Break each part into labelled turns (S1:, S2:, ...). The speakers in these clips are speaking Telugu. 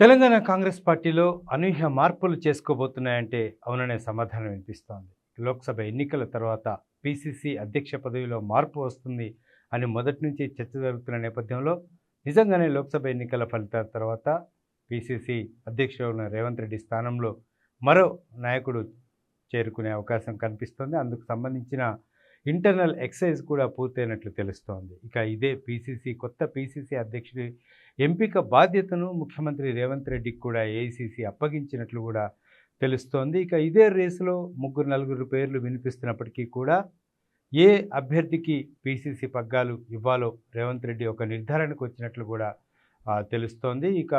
S1: తెలంగాణ కాంగ్రెస్ పార్టీలో అనూహ్య మార్పులు చేసుకోబోతున్నాయంటే అవుననే సమాధానం వినిపిస్తోంది. లోక్సభ ఎన్నికల తర్వాత పిసిసి అధ్యక్ష పదవిలో మార్పు వస్తుంది అని మొదటి నుంచి చర్చ జరుగుతున్న నేపథ్యంలో నిజంగానే లోక్సభ ఎన్నికల ఫలితాల తర్వాత పిసిసి అధ్యక్షుడు రేవంత్ రెడ్డి స్థానంలో మరో నాయకుడు చేరుకునే అవకాశం కనిపిస్తోంది. అందుకు సంబంధించిన ఇంటర్నల్ ఎక్సైజ్ కూడా పూర్తయినట్లు తెలుస్తోంది. ఇక ఇదే పీసీసీ కొత్త పీసీసీ అధ్యక్షుడి ఎంపిక బాధ్యతను ముఖ్యమంత్రి రేవంత్ రెడ్డికి కూడా ఏఐసీసీ అప్పగించినట్లు కూడా తెలుస్తోంది. ఇక ఇదే రేసులో ముగ్గురు నలుగురు పేర్లు వినిపిస్తున్నప్పటికీ కూడా ఏ అభ్యర్థికి పీసీసీ పగ్గాలు ఇవ్వాలో రేవంత్ రెడ్డి ఒక నిర్ధారణకు వచ్చినట్లు కూడా తెలుస్తోంది. ఇక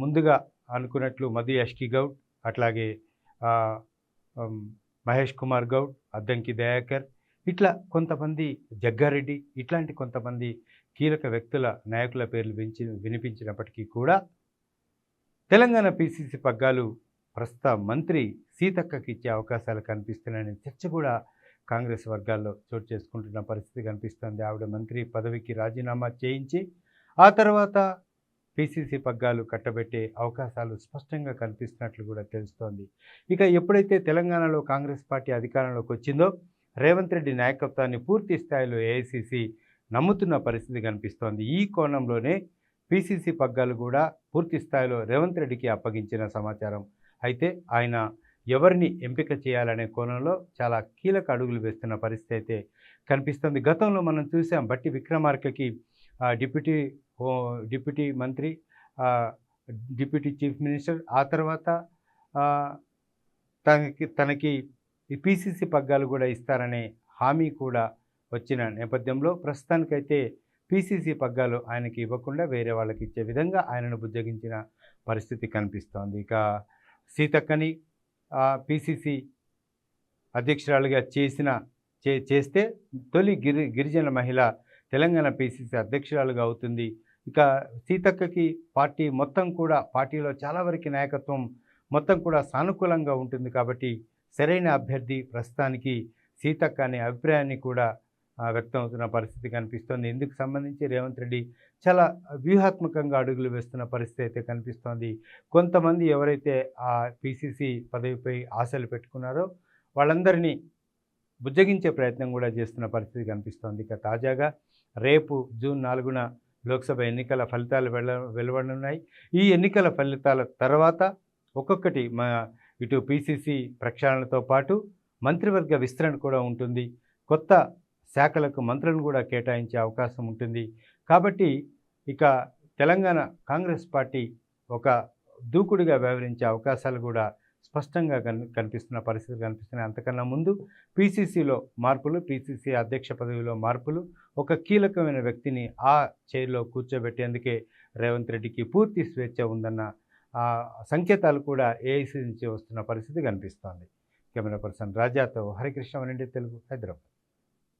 S1: ముందుగా అనుకున్నట్లు మధు యష్కి గౌడ్ అట్లాగే మహేష్ కుమార్ గౌడ్ అద్దంకి దయాకర్ ఇట్లా కొంతమంది జగ్గారెడ్డి ఇట్లాంటి కొంతమంది కీలక వ్యక్తుల నాయకుల పేర్లు వించి వినిపించినప్పటికీ కూడా తెలంగాణ పిసిసి పగ్గాలు ప్రస్తుత మంత్రి సీతక్కకి ఇచ్చే అవకాశాలు కనిపిస్తున్నాయనే చర్చ కూడా కాంగ్రెస్ వర్గాల్లో చోటు చేసుకుంటున్న పరిస్థితి కనిపిస్తుంది. ఆవిడ మంత్రి పదవికి రాజీనామా చేయించి ఆ తర్వాత పిసిసి పగ్గాలు కట్టబెట్టే అవకాశాలు స్పష్టంగా కనిపిస్తున్నట్లు కూడా తెలుస్తోంది. ఇక ఎప్పుడైతే తెలంగాణలో కాంగ్రెస్ పార్టీ అధికారంలోకి వచ్చిందో రేవంత్ రెడ్డి నాయకత్వాన్ని పూర్తి స్థాయిలో ఏఐసిసి నమ్ముతున్న పరిస్థితి కనిపిస్తోంది. ఈ కోణంలోనే పిసిసి పగ్గాలు కూడా పూర్తి స్థాయిలో రేవంత్ రెడ్డికి అప్పగించిన సమాచారం. అయితే ఆయన ఎవరిని ఎంపిక చేయాలనే కోణంలో చాలా కీలక అడుగులు వేస్తున్న పరిస్థితి అయితే కనిపిస్తుంది. గతంలో మనం చూసాం బట్టి విక్రమార్కకి డిప్యూటీ డిప్యూటీ మంత్రి డిప్యూటీ చీఫ్ మినిస్టర్ ఆ తర్వాత తనకి తనకి పిసిసి పగ్గాలు కూడా ఇస్తారనే హామీ కూడా వచ్చిన నేపథ్యంలో ప్రస్తుతానికైతే పిసిసి పగ్గాలు ఆయనకి ఇవ్వకుండా వేరే వాళ్ళకి ఇచ్చే విధంగా ఆయనను బుజ్జగించిన పరిస్థితి కనిపిస్తోంది. ఇక సీతక్కని పిసిసి అధ్యక్షురాలుగా చేసిన చే చేస్తే తొలి గిరి గిరిజన మహిళ తెలంగాణ పిసిసి అధ్యక్షురాలుగా అవుతుంది. ఇక సీతక్కకి పార్టీ మొత్తం కూడా పార్టీలో చాలా వరకు నాయకత్వం మొత్తం కూడా సానుకూలంగా ఉంటుంది కాబట్టి సరైన అభ్యర్థి ప్రస్తుతానికి సీతక్క అనే అభిప్రాయాన్ని కూడా వ్యక్తమవుతున్న వ్యక్తం అవుతున్న పరిస్థితి కనిపిస్తోంది. ఇందుకు సంబంధించి రేవంత్ రెడ్డి చాలా వ్యూహాత్మకంగా అడుగులు వేస్తున్న పరిస్థితి అయితే కనిపిస్తోంది. కొంతమంది ఎవరైతే ఆ పిసిసి పదవిపై ఆశలు పెట్టుకున్నారో వాళ్ళందరినీ బుజ్జగించే ప్రయత్నం కూడా చేస్తున్న పరిస్థితి కనిపిస్తోంది. ఇక తాజాగా రేపు జూన్ నాలుగున లోక్సభ ఎన్నికల ఫలితాలు వెళ్ళ వెలువడనున్నాయి. ఈ ఎన్నికల ఫలితాల తర్వాత ఒక్కొక్కటి మా ఇటు పిసిసి ప్రక్షాళనతో పాటు మంత్రివర్గ విస్తరణ కూడా ఉంటుంది. కొత్త శాఖలకు మంత్రులను కూడా కేటాయించే అవకాశం ఉంటుంది. కాబట్టి ఇక తెలంగాణ కాంగ్రెస్ పార్టీ ఒక దూకుడుగా వ్యవహరించే అవకాశాలు కూడా స్పష్టంగా కనిపిస్తున్న పరిస్థితులు కనిపిస్తున్నాయి. అంతకన్నా ముందు పీసీసీలో మార్పులు పీసీసీ అధ్యక్ష పదవిలో మార్పులు ఒక కీలకమైన వ్యక్తిని ఆ చైర్లో కూర్చోబెట్టేందుకే రేవంత్ రెడ్డికి పూర్తి స్వేచ్ఛ ఉందన్న ఆ సంకేతాలు కూడా ఏఐసీ నుంచి వస్తున్న పరిస్థితి కనిపిస్తోంది. కెమెరా పర్సన్ రాజాతో హరికృష్ణ వనండి తెలుగు హైదరాబాద్.